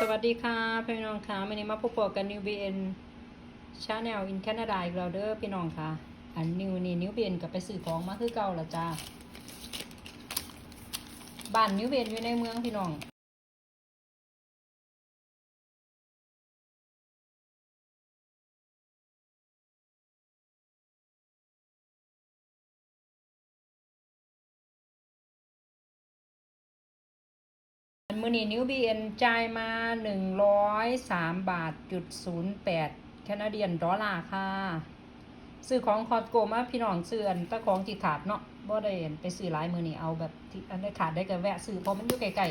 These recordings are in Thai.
สวัสดีค่ะพี่น้องค่ะวันนี้มาพบกันนิวบีเอ็นชาแนลอินแคนาดาอีกแล้วเด้อพี่น้องค่ะ อันนิวนี่นิวบีเอ็นกับไปสื่อของมาคือเก่าละจ้าบ้านนิวบีเอ็นอยู่ในเมืองพี่น้อง มือนี้นิวบีเอ็นจ่ายมาหนึ่งร้อยสามบาทจุดศูนย์แปดแคนาเดียนดอลลาร์ค่ะ ซื้อของคอสโกมาพี่น้องซื้ออันตะของที่ขาดเนาะบ่ได้เห็นไปซื้อหลายมือนี้เอาแบบที่อันได้ขาดได้ก็แวะซื้อเพราะมันอยู่ไกล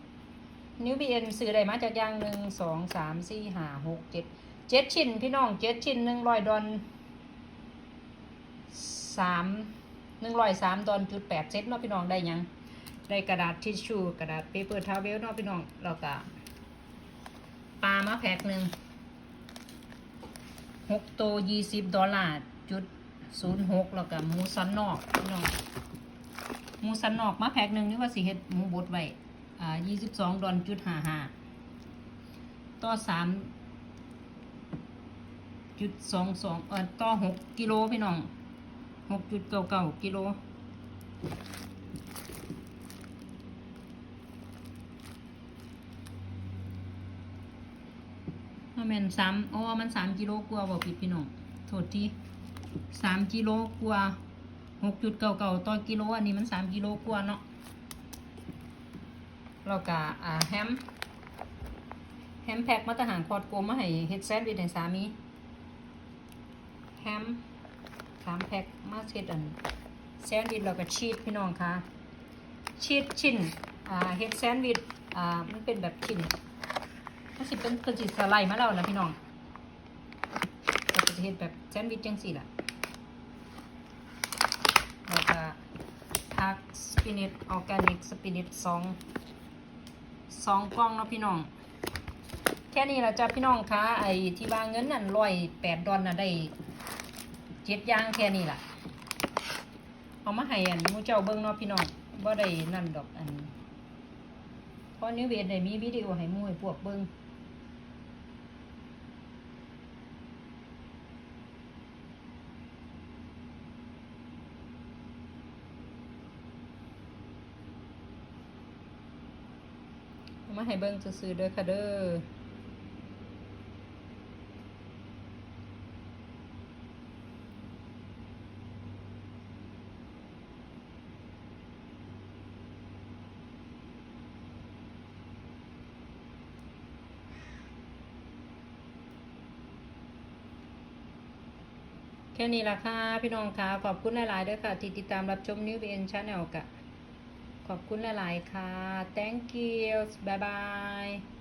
ๆนิวบีเอ็นซื้อได้มาจากอย่างหนึ่งสองสามสี่ห้าหกเจ็ดเจ็ดชิ้นพี่น้องเจ็ดชิ้นหนึ่งร้อยดอลสามหนึ่งร้อยสามดอลจุดแปดเซตเนาะพี่น้องได้ยัง ได้กระดาษทิชชู่กระดาษเปเปอร์ทาวเวลนาะพี่น้องแล้วก็ปลามาแพ็คหนึ่งหกโตยี่สิบดอลลาร์จุดศูนย์หกแล้วก็หมูสันนอกพี่น้องหมูสันนอกมาแพ็คหนึ่งนี่ว่าสิเฮ็ดหมูบดไว้อ่ายี่สิบสองดอลจุดห้าห้าต่อสามจุดสองสองเอ่อต่อหกกิโลพี่น้องหกจุดเก้าเก้ากิโล ถ้าแม่นสามอ๋อมันสามกิโลกว่าบ่ผิดพี่น้องโทษทีสามกิโลกว่าหกจุดเก่าเก่าต่อกิโลอันนี้มันสามกิโลกว่าเนาะแล้วก็อ่าแฮมแฮมแพ็คมาตรหารคอดโกมาให้เฮ็ดแซนด์วิชให้สามีแฮมสามแพ็คมาเฮ็ดอันแซนด์วิชแล้วก็ชีสพี่น้องค่ะชีสชิ้นอ่าเฮ็ดแซนด์วิชอ่ามันเป็นแบบชิ้น มันสิเป็นเป็นสิสไลด์มาแล้วนะพี่น้องเราจะเห็นแบบแซนด์วิชจังสี่ล่ะแล้วก็ผักสปินิตออร์แกนิกสปินิตสองสองกล่องเนาะพี่น้อง แค่นี้ละจ้ะพี่น้องคะไอ้ที่วางเงินนั่นร้อยแปดดอลน่ะได้เจ็ดย่างแค่นี้ล่ะ เอามาให้อันมูเจ้าเบิ้งเนาะพี่น้องบ่ได้นั่นดอกอันเพราะนิวเวดได้มีวิดีโอให้มูให้พวกเบิ้ง มาให้เบิ่งซื่อเด้อค่ะเด้อแค่นี้ละค่ะ พี่น้องค่ะ ขอบคุณหลายๆเด้อค่ะ ที่ติดตามรับชม New BN Channel กะ ขอบคุณหลาย ๆ ค่ะ thank you bye bye